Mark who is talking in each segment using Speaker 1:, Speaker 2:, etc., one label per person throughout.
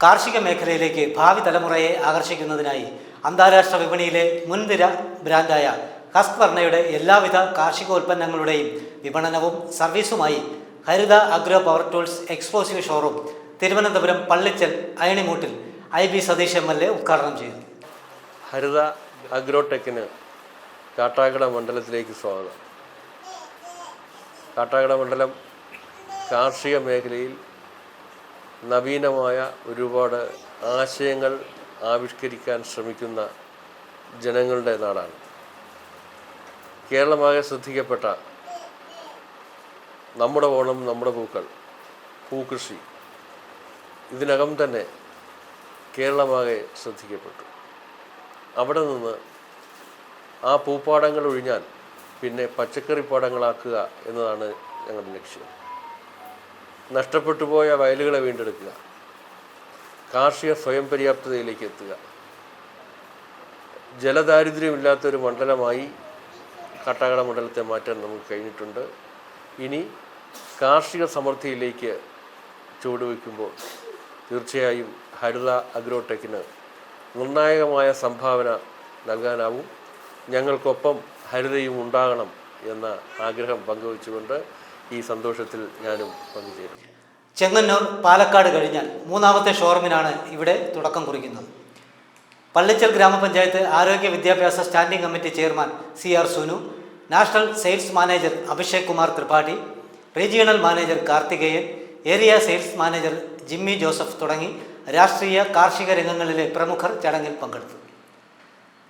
Speaker 1: കാർഷിക മേഖലയിലേക്ക് ഭാവി തലമുറയെ ആകർഷിക്കുന്നതിനായി അന്താരാഷ്ട്ര വിപണിയിലെ മുൻനിര ബ്രാൻഡായ ഹസ്ക്വർണയുടെ എല്ലാവിധ കാർഷികോൽപ്പന്നങ്ങളുടെയും വിപണനവും സർവീസുമായി Haritha agro power tools exclusive showroom Thiruvananthapuram Pallichal അയണിമൂട്ടിൽ I B Satheesh M L A ഉദ്ഘാടനം ചെയ്തു
Speaker 2: ഹരിത അഗ്രോടെക്കിന് കാട്ടാക്കട മണ്ഡലത്തിലേക്ക് സ്വാഗതം. കാട്ടാക്കട മണ്ഡലം കാർഷിക മേഖലയിൽ നവീനമായ ഒരുപാട് ആശയങ്ങൾ ആവിഷ്കരിക്കാൻ ശ്രമിക്കുന്ന ജനങ്ങളുടെ നാടാണ്. കേരളമാകെ ശ്രദ്ധിക്കപ്പെട്ട നമ്മുടെ ഓണം നമ്മുടെ പൂക്കൾ പൂക്കൃഷി ഇതിനകം തന്നെ കേരളമാകെ ശ്രദ്ധിക്കപ്പെട്ടു. അവിടെ നിന്ന് ആ പൂപ്പാടങ്ങൾ ഒഴിഞ്ഞാൽ പിന്നെ പച്ചക്കറി പാടങ്ങളാക്കുക എന്നതാണ് ഞങ്ങളുടെ ലക്ഷ്യം. നഷ്ടപ്പെട്ടു പോയ വയലുകളെ വീണ്ടെടുക്കുക. കാർഷിക സ്വയം പര്യാപ്തതയിലേക്ക് എത്തുക. ജലദാരിദ്ര്യമില്ലാത്തൊരു മണ്ഡലമായി കട്ടാകട മണ്ഡലത്തെ മാറ്റാൻ നമുക്ക് കഴിഞ്ഞിട്ടുണ്ട്. ഇനി കാർഷിക സമൃദ്ധിയിലേക്ക് ചുവടുവെക്കുമ്പോൾ തീർച്ചയായും ഹരിത അഗ്രോടെക്കിന് നിർണായകമായ സംഭാവന നൽകാനാവും. ഞങ്ങൾക്കൊപ്പം ഹരിതയും ഉണ്ടാകണം എന്ന ആഗ്രഹം പങ്കുവച്ചുകൊണ്ട് ഈ സന്തോഷത്തിൽ ഞാനും പങ്കുചേരും.
Speaker 1: ചെങ്ങന്നൂർ പാലക്കാട് കഴിഞ്ഞാൽ മൂന്നാമത്തെ ഷോറൂമിനാണ് ഇവിടെ തുടക്കം കുറിക്കുന്നത്. പള്ളിച്ചൽ ഗ്രാമപഞ്ചായത്ത് ആരോഗ്യ വിദ്യാഭ്യാസ standing committee chairman C R Sunu national sales manager Abhishek Kumar Tripathi regional manager Karthikeyan area sales manager Jimmy Joseph തുടങ്ങി രാഷ്ട്രീയ കാർഷിക രംഗങ്ങളിലെ പ്രമുഖർ ചടങ്ങിൽ പങ്കെടുത്തു.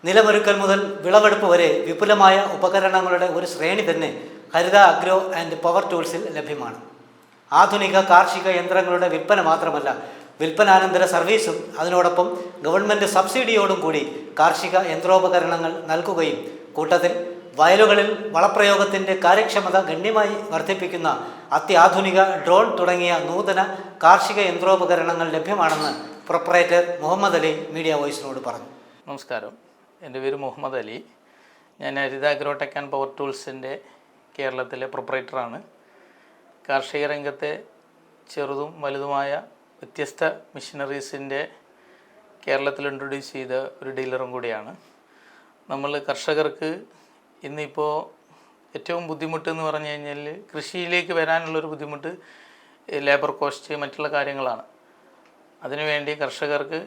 Speaker 1: നിലമൊരുക്കൽ മുതൽ വിളവെടുപ്പ് വരെ വിപുലമായ ഉപകരണങ്ങളുടെ ഒരു ശ്രേണി തന്നെ ഹരിത അഗ്രോ ആൻഡ് പവർ ടൂൾസിൽ ലഭ്യമാണ്. ആധുനിക കാർഷിക യന്ത്രങ്ങളുടെ വിൽപ്പന മാത്രമല്ല വിൽപ്പനാനന്തര സർവീസും അതിനോടൊപ്പം ഗവൺമെന്റ് സബ്സിഡിയോടും കൂടി കാർഷിക യന്ത്രോപകരണങ്ങൾ നൽകുകയും കൂട്ടത്തിൽ വയലുകളിൽ വളപ്രയോഗത്തിന്റെ കാര്യക്ഷമത ഗണ്യമായി വർദ്ധിപ്പിക്കുന്ന അത്യാധുനിക ഡ്രോൺ തുടങ്ങിയ നൂതന കാർഷിക യന്ത്രോപകരണങ്ങൾ ലഭ്യമാണെന്ന് പ്രൊപ്പറേറ്റർ മുഹമ്മദ് അലി മീഡിയ വോയിസിനോട് പറഞ്ഞു.
Speaker 3: നമസ്കാരം. എന്റെ പേര് മുഹമ്മദ് അലി. ഞാൻ ഹരിത അഗ്രോടെക് ആൻഡ് പവർ ടൂൾസിന്റെ കേരളത്തിലെ പ്രൊപ്പറേറ്ററാണ് കാർഷിക രംഗത്തെ ചെറുതും വലുതുമായ വ്യത്യസ്ത മിഷനറീസിന്റെ കേരളത്തിൽ ഇൻട്രൊഡ്യൂസ് ചെയ്ത ഒരു ഡീലറും കൂടിയാണ്. നമ്മൾ കർഷകർക്ക് ഇന്നിപ്പോൾ ഏറ്റവും ബുദ്ധിമുട്ട് എന്ന് പറഞ്ഞു കഴിഞ്ഞാൽ കൃഷിയിലേക്ക് വരാനുള്ളൊരു ബുദ്ധിമുട്ട് ലേബർ കോസ്റ്റ് മറ്റുള്ള കാര്യങ്ങളാണ്. അതിനുവേണ്ടി കർഷകർക്ക്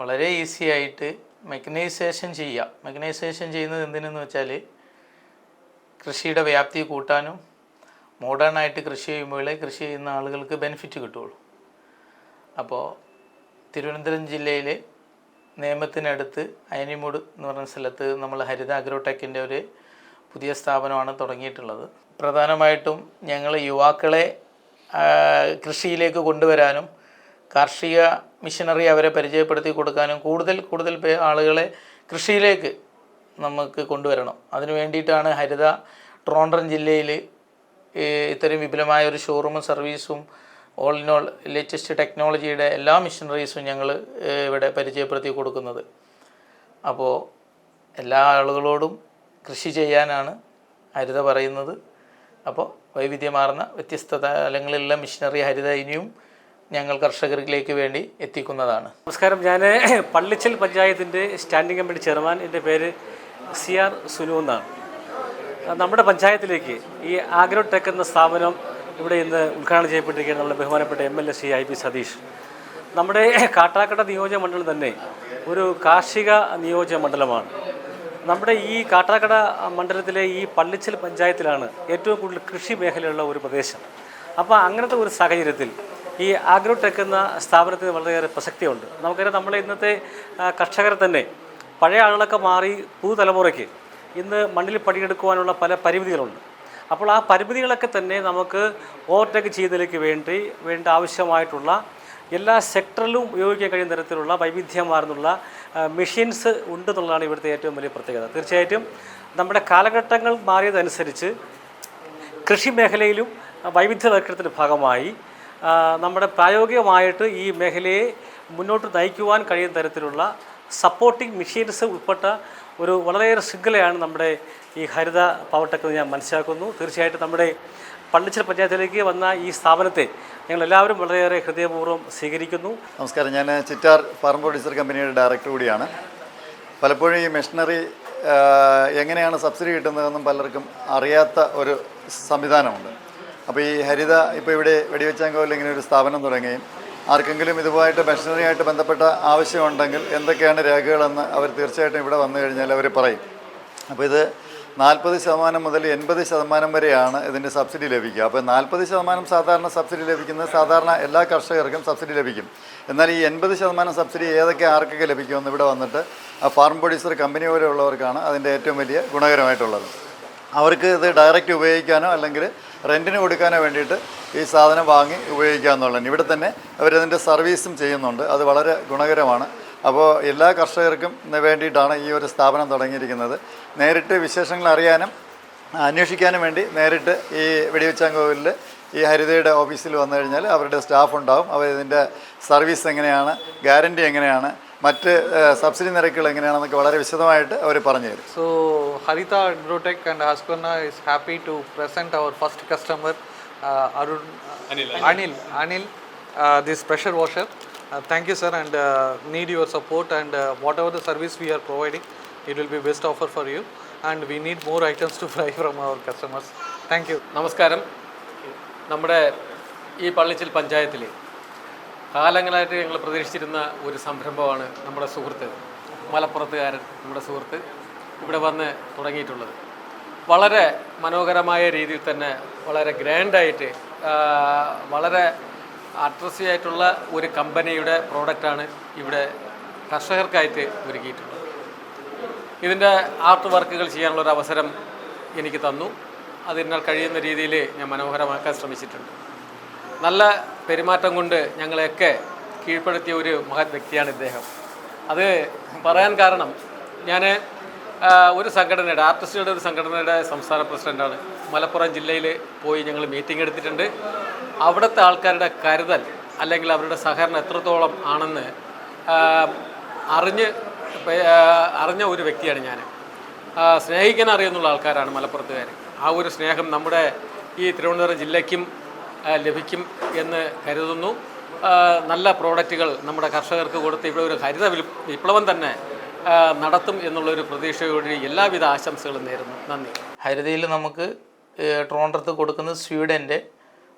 Speaker 3: വളരെ ഈസി ആയിട്ട് മെക്കനൈസേഷൻ ചെയ്യുക മെക്കനൈസേഷൻ ചെയ്യുന്നത് എന്തിനെന്ന് വെച്ചാൽ കൃഷിയുടെ വ്യാപ്തി കൂട്ടാനും മോഡേൺ ആയിട്ട് കൃഷി ചെയ്യുമ്പോഴേ കൃഷി ചെയ്യുന്ന ആളുകൾക്ക് ബെനിഫിറ്റ് കിട്ടുള്ളൂ അപ്പോൾ തിരുവനന്തപുരം ജില്ലയിലെ നേമത്തിനടുത്ത് അയനിമൂട് എന്ന് പറഞ്ഞ സ്ഥലത്ത് നമ്മൾ ഹരിത അഗ്രോടെക്കിന്റെ ഒരു പുതിയ സ്ഥാപനമാണ് തുടങ്ങിയിട്ടുള്ളത്. പ്രധാനമായിട്ടും ഞങ്ങൾ യുവാക്കളെ കൃഷിയിലേക്ക് കൊണ്ടുവരാനും കാർഷിക മിഷനറി അവരെ പരിചയപ്പെടുത്തി കൊടുക്കാനും കൂടുതൽ കൂടുതൽ ആളുകളെ കൃഷിയിലേക്ക് നമുക്ക് കൊണ്ടുവരണം. അതിനു വേണ്ടിയിട്ടാണ് ഹരിത ട്രോണ്ടൻ ജില്ലയിൽ ഇത്തരം വിപുലമായ ഒരു ഷോറൂമും സർവീസും ഓൾ ഇൻ ഓൾ ലേറ്റസ്റ്റ് ടെക്നോളജിയുടെ എല്ലാ മിഷനറീസും ഞങ്ങൾ ഇവിടെ പരിചയപ്പെടുത്തി കൊടുക്കുന്നത്. അപ്പോൾ എല്ലാ ആളുകളോടും കൃഷി ചെയ്യാനാണ് ഹരിത പറയുന്നത്. അപ്പോൾ വൈവിധ്യമാർന്ന വ്യത്യസ്ത തലങ്ങളിലുള്ള മിഷനറി ഹരിത ഇനിയും ഞങ്ങൾ കർഷകർക്കിലേക്ക് വേണ്ടി എത്തിക്കുന്നതാണ്.
Speaker 4: നമസ്കാരം. ഞാൻ പള്ളിച്ചൽ പഞ്ചായത്തിന്റെ സ്റ്റാൻഡിംഗ് കമ്മിറ്റി ചെയർമാൻ എന്റെ പേര് സി ആർ സുനു എന്നാണ്. നമ്മുടെ പഞ്ചായത്തിലേക്ക് ഈ ആഗ്രോ ടെക് എന്ന സ്ഥാപനം ഇവിടെ ഇന്ന് ഉദ്ഘാടനം ചെയ്യപ്പെട്ടിരിക്കുകയാണ് നമ്മുടെ ബഹുമാനപ്പെട്ട M L A C I P Satheesh. നമ്മുടെ കാട്ടാക്കട നിയോജക മണ്ഡലം തന്നെ ഒരു കാർഷിക നിയോജക മണ്ഡലമാണ്. നമ്മുടെ ഈ കാട്ടാക്കട മണ്ഡലത്തിലെ ഈ പള്ളിച്ചൽ പഞ്ചായത്തിലാണ് ഏറ്റവും കൂടുതൽ കൃഷി മേഖലയുള്ള ഒരു പ്രദേശം. അപ്പോൾ അങ്ങനത്തെ ഒരു സാഹചര്യത്തിൽ ഈ ആഗ്രോ ടെക് എന്ന സ്ഥാപനത്തിന് വളരെയേറെ പ്രസക്തിയുണ്ട്. നമുക്കറിയാം നമ്മളെ ഇന്നത്തെ കർഷകർ തന്നെ പഴയ ആളുകളൊക്കെ മാറി പുതുതലമുറയ്ക്ക് ഇന്ന് മണ്ണിൽ പണിയെടുക്കുവാനുള്ള പല പരിമിതികളുണ്ട്. അപ്പോൾ ആ പരിമിതികളൊക്കെ തന്നെ നമുക്ക് ഓവർടേക്ക് ചെയ്യുന്നതിലേക്ക് വേണ്ടി വേണ്ട ആവശ്യമായിട്ടുള്ള എല്ലാ സെക്ടറിലും ഉപയോഗിക്കാൻ കഴിയുന്ന തരത്തിലുള്ള വൈവിധ്യമാർന്നുള്ള മെഷീൻസ് ഉണ്ടെന്നുള്ളതാണ് ഇവിടുത്തെ ഏറ്റവും വലിയ പ്രത്യേകത. തീർച്ചയായിട്ടും നമ്മുടെ കാലഘട്ടങ്ങൾ മാറിയതനുസരിച്ച് കൃഷി മേഖലയിലും വൈവിധ്യവൽക്കരണത്തിന്റെ ഭാഗമായി നമ്മുടെ പ്രായോഗികമായിട്ട് ഈ മേഖലയെ മുന്നോട്ട് നയിക്കുവാൻ കഴിയുന്ന തരത്തിലുള്ള സപ്പോർട്ടിംഗ് മെഷീൻസ് ഉൾപ്പെട്ട ഒരു വളരെയേറെ ശൃംഖലയാണ് നമ്മുടെ ഈ ഹരിത പവർടെക് ഞാൻ മനസ്സിലാക്കുന്നു. തീർച്ചയായിട്ടും നമ്മുടെ പള്ളിച്ചൽ പഞ്ചായത്തിലേക്ക് വന്ന ഈ സ്ഥാപനത്തെ ഞങ്ങൾ എല്ലാവരും വളരെയേറെ ഹൃദയപൂർവം സ്വീകരിക്കുന്നു.
Speaker 5: നമസ്കാരം. ഞാൻ ചിറ്റാർ ഫാർം പ്രൊഡ്യൂസർ കമ്പനിയുടെ ഡയറക്ടർ കൂടിയാണ്. പലപ്പോഴും ഈ മെഷീനറി എങ്ങനെയാണ് സബ്സിഡി കിട്ടുന്നതെന്നും പലർക്കും അറിയാത്ത ഒരു സംവിധാനമുണ്ട്. അപ്പോൾ ഈ ഹരിത ഇപ്പോൾ ഇവിടെ വെടിവെച്ചാങ്കോലിൽ ഇങ്ങനെ ഒരു സ്ഥാപനം തുടങ്ങുകയും ആർക്കെങ്കിലും ഇതുമായിട്ട് മെഷീനറിയായിട്ട് ബന്ധപ്പെട്ട ആവശ്യമുണ്ടെങ്കിൽ എന്തൊക്കെയാണ് രേഖകളെന്ന് അവർ തീർച്ചയായിട്ടും ഇവിടെ വന്നു കഴിഞ്ഞാൽ അവർ പറയും. അപ്പോൾ ഇത് നാൽപ്പത് ശതമാനം മുതൽ എൺപത് ശതമാനം വരെയാണ് ഇതിന്റെ സബ്സിഡി ലഭിക്കുക. അപ്പോൾ നാൽപ്പത് ശതമാനം സാധാരണ സബ്സിഡി ലഭിക്കുന്നത് സാധാരണ എല്ലാ കർഷകർക്കും സബ്സിഡി ലഭിക്കും. എന്നാൽ ഈ എൺപത് ശതമാനം സബ്സിഡി ഏതൊക്കെ ആർക്കൊക്കെ ലഭിക്കുമെന്ന് ഇവിടെ വന്നിട്ട് ആ ഫാർം പ്രൊഡ്യൂസർ കമ്പനി പോലെയുള്ളവർക്കാണ് അതിന്റെ ഏറ്റവും വലിയ ഗുണകരമായിട്ടുള്ളത്. അവർക്ക് ഇത് ഡയറക്റ്റ് ഉപയോഗിക്കാനോ അല്ലെങ്കിൽ റെന്റിന് കൊടുക്കാനോ വേണ്ടിയിട്ട് ഈ സാധനം വാങ്ങി ഉപയോഗിക്കാമെന്നുള്ളതാണ് ഇവിടെ തന്നെ അവരതിന്റെ സർവീസും ചെയ്യുന്നുണ്ട്. അത് വളരെ ഗുണകരമാണ്. അപ്പോൾ എല്ലാ കർഷകർക്കും വേണ്ടിയിട്ടാണ് ഈ ഒരു സ്ഥാപനം തുടങ്ങിയിരിക്കുന്നത്. നേരിട്ട് വിശേഷങ്ങൾ അറിയാനും അന്വേഷിക്കാനും വേണ്ടി നേരിട്ട് ഈ വെടിവെച്ചാങ്കോവിലിൽ ഈ ഹരിതയുടെ ഓഫീസിൽ വന്നു കഴിഞ്ഞാൽ അവരുടെ സ്റ്റാഫ് ഉണ്ടാവും. അവർ ഇതിന്റെ സർവീസ് എങ്ങനെയാണ് ഗ്യാരണ്ടി എങ്ങനെയാണ് മറ്റ് സബ്സിഡി നിരക്കുകൾ എങ്ങനെയാണെന്നൊക്കെ വളരെ വിശദമായിട്ട് അവർ പറഞ്ഞു തരും.
Speaker 6: So Haritha Indrotech and husband is happy to present our first customer Arun Anil Anil this pressure washer thank you sir and need your support and whatever the service we are providing it will be best offer for you and we need more items to fry from our customers thank you
Speaker 7: നമസ്കാരം. നമ്മുടെ ഈ പള്ളിച്ചിൽ പഞ്ചായത്തിൽ കാലങ്ങളായിട്ട് ഞങ്ങൾ പ്രതീക്ഷിച്ചിരുന്ന ഒരു സംരംഭമാണ് നമ്മുടെ സുഹൃത്ത് മലപ്പുറത്തുകാരൻ നമ്മുടെ സുഹൃത്ത് ഇവിടെ വന്ന് തുടങ്ങിയിട്ടുള്ളത്. വളരെ മനോഹരമായ രീതിയിൽ തന്നെ വളരെ ഗ്രാൻഡായിട്ട് വളരെ അട്രസീവ് ആയിട്ടുള്ള ഒരു കമ്പനിയുടെ പ്രോഡക്റ്റാണ് ഇവിടെ കർഷകർക്കായിട്ട് ഒരുക്കിയിട്ടുള്ളത്. ഇതിന്റെ ആർട്ട് വർക്കുകൾ ചെയ്യാനുള്ളൊരു അവസരം എനിക്ക് തന്നു. അതിനാൽ കഴിയുന്ന രീതിയിൽ ഞാൻ മനോഹരമാക്കാൻ ശ്രമിച്ചിട്ടുണ്ട്. നല്ല പെരുമാറ്റം കൊണ്ട് ഞങ്ങളെയൊക്കെ കീഴ്പ്പെടുത്തിയ ഒരു മഹത് വ്യക്തിയാണ് ഇദ്ദേഹം. അത് പറയാൻ കാരണം ഞാൻ ഒരു സംഘടനയുടെ ആർട്ടിസ്റ്റുകളുടെ ഒരു സംഘടനയുടെ സംസ്ഥാന പ്രസിഡന്റാണ് മലപ്പുറം ജില്ലയിൽ പോയി ഞങ്ങൾ മീറ്റിംഗ് എടുത്തിട്ടുണ്ട്. അവിടുത്തെ ആൾക്കാരുടെ കരുതൽ അല്ലെങ്കിൽ അവരുടെ സഹകരണം എത്രത്തോളം ആണെന്ന് അറിഞ്ഞ് അറിഞ്ഞ ഒരു വ്യക്തിയാണ് ഞാൻ സ്നേഹിക്കാൻ അറിയുന്നുള്ള ആൾക്കാരാണ് മലപ്പുറത്തുകാർ ആ ഒരു സ്നേഹം നമ്മുടെ ഈ തിരുവനന്തപുരം ജില്ലയ്ക്കും ലഭിക്കും എന്ന് കരുതുന്നു. നല്ല പ്രോഡക്റ്റുകൾ നമ്മുടെ കർഷകർക്ക് കൊടുത്ത് ഇവിടെ ഒരു ഹരിത വിപ്ലവം തന്നെ നടത്തും എന്നുള്ളൊരു പ്രതീക്ഷയോടെ എല്ലാവിധ ആശംസകളും നേരുന്നു. നന്ദി.
Speaker 3: ഹരിതയിൽ നമുക്ക് ട്രോണ്ടർത്ത് കൊടുക്കുന്നത് സ്വീഡന്റെ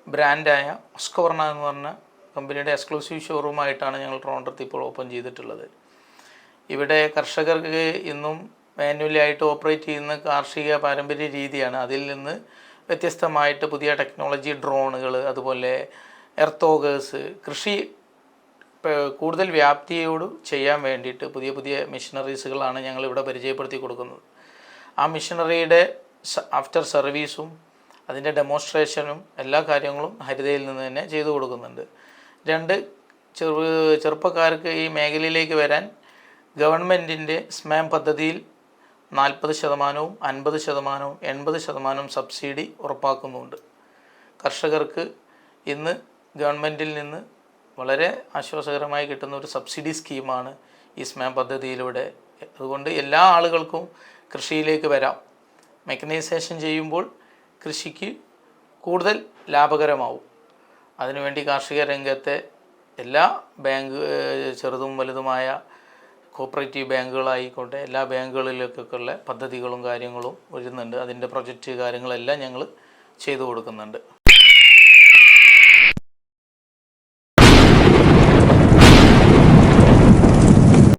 Speaker 3: ബ്രാൻഡായ ഒസ്കവർണ എന്ന് പറഞ്ഞ കമ്പനിയുടെ എക്സ്ക്ലൂസീവ് ഷോറൂമായിട്ടാണ് ഞങ്ങൾ ട്രോണ്ടർത്ത് ഇപ്പോൾ ഓപ്പൺ ചെയ്തിട്ടുള്ളത്. ഇവിടെ കർഷകർക്ക് ഇന്നും മാനുവലി ആയിട്ട് ഓപ്പറേറ്റ് ചെയ്യുന്ന കാർഷിക പാരമ്പര്യ രീതിയാണ്. അതിൽ നിന്ന് വ്യത്യസ്തമായിട്ട് പുതിയ ടെക്നോളജി ഡ്രോണുകൾ അതുപോലെ എർത്തോഗേഴ്സ് കൃഷി കൂടുതൽ വ്യാപ്തിയോട് ചെയ്യാൻ വേണ്ടിയിട്ട് പുതിയ പുതിയ മെഷീനറീസുകളാണ് ഞങ്ങൾ ഇവിടെ പരിചയപ്പെടുത്തി കൊടുക്കുന്നത്. ആ മെഷീനറിയുടെ ആഫ്റ്റർ സർവീസും അതിന്റെ ഡെമോൺസ്ട്രേഷനും എല്ലാ കാര്യങ്ങളും ഹരിതയിൽ നിന്ന് തന്നെ ചെയ്തു കൊടുക്കുന്നുണ്ട്. രണ്ട് ചെറു ചെറുപ്പക്കാർക്ക് ഈ മേഖലയിലേക്ക് വരാൻ ഗവൺമെന്റിന്റെ സ്മാം പദ്ധതിയിൽ നാൽപ്പത് ശതമാനവും അൻപത് ശതമാനവും എൺപത് ശതമാനവും സബ്സിഡി ഉറപ്പാക്കുന്നുണ്ട്. കർഷകർക്ക് ഇന്ന് ഗവൺമെന്റിൽ നിന്ന് വളരെ ആശ്വാസകരമായി കിട്ടുന്ന ഒരു സബ്സിഡി സ്കീമാണ് ഈ സ്മാം പദ്ധതിയിലൂടെ. അതുകൊണ്ട് എല്ലാ ആളുകൾക്കും കൃഷിയിലേക്ക് വരാം. മെക്കനൈസേഷൻ ചെയ്യുമ്പോൾ കൃഷിക്ക് കൂടുതൽ ലാഭകരമാവും. അതിനുവേണ്ടി കാർഷിക രംഗത്തെ എല്ലാ ബാങ്ക് ചെറുതും വലുതുമായ കോപ്പറേറ്റീവ് ബാങ്കുകളായിക്കോട്ടെ എല്ലാ ബാങ്കുകളിലേക്കൊക്കെയുള്ള പദ്ധതികളും കാര്യങ്ങളും വരുന്നുണ്ട് അതിന്റെ പ്രൊജക്റ്റ് കാര്യങ്ങളെല്ലാം ഞങ്ങൾ ചെയ്തു കൊടുക്കുന്നുണ്ട്.